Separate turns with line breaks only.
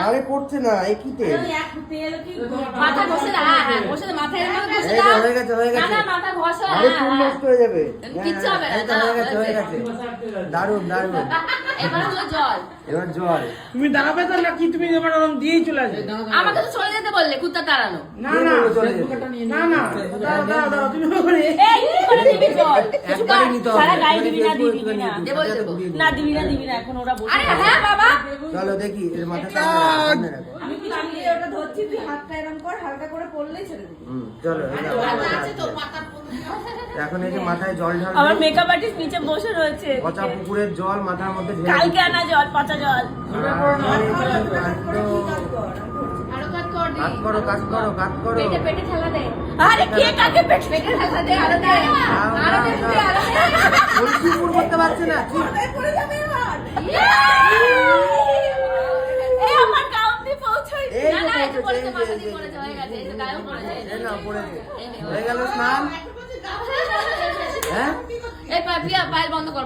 আরে পড়ছে না এই কি? তেল
মাথা ঘষে হ্যাঁ হ্যাঁ ঘষে দাও মাথায় এরকম ঘষে দাও
হয়ে গেছে হয়ে গেছে।
না মাথা ঘষো
আরে
হ্যাঁ,
চুল
হ্যাঁ।
নষ্ট হয়ে যাবে।
কিচ্ছু হবে না,
হয়ে গেছে হয়ে গেছে দারুণ দারুণ
এবার হলো জল।
এবার জল।
তুমি দাঁড়াবে তো নাকি? তুমি এবার ওরকম দিয়েই চলে আসবে।
আমাকে তো চলে যেতে বললে কুত্তা তাড়ানো।
না
কে
না? না না দাঁড়াও দাঁড়াও দাঁড়াও তুমি ওখানে
এই কি করে। দিবি জল
সারা গায়ে দিবি না, দিবি না।
দেবো, দেবো।
না।
দিবি।
না দিবি না এখন ওরা বসে
আরে হ্যাঁ বাবা।
চলো দেখি এর মাথাটা সামনে রাখো।
আমি কি আমি ওটা ধরছি তুই হাতটা এরকম কর হালকা করে পড়লেই ছেড়ে দিবি।
হুম, চলো এই নাও, এখন এই যে মাথায় জল
আমার মেকআপ আর্টিস্ট নিচে বসে রয়েছে।
পচা পুকুরের জল মাথার মধ্যে ঢেলে
কালকে আনা জল পচা জল।
আরও কাজ কর দি
কাজ করো কাজ করো কাজ করো।
পেটে পেটে ঠেলা দে।
আরে কে কাকে পেট
পেটে দে? আরও দে।
আরও
দে
দাও।
দে,
বলছি পুর করতে পারছে না?
এই আমার কাউন্টি পৌঁছাই
এই
না
যে
না এই যে
পড়েছে,
পড়েছে
এই যে,
মাথা
এই যে,
দিয়ে পড়েছে হয়ে
গেল স্নান? হ্যাঁ?
এই পা- পায়েল বন্ধ কর।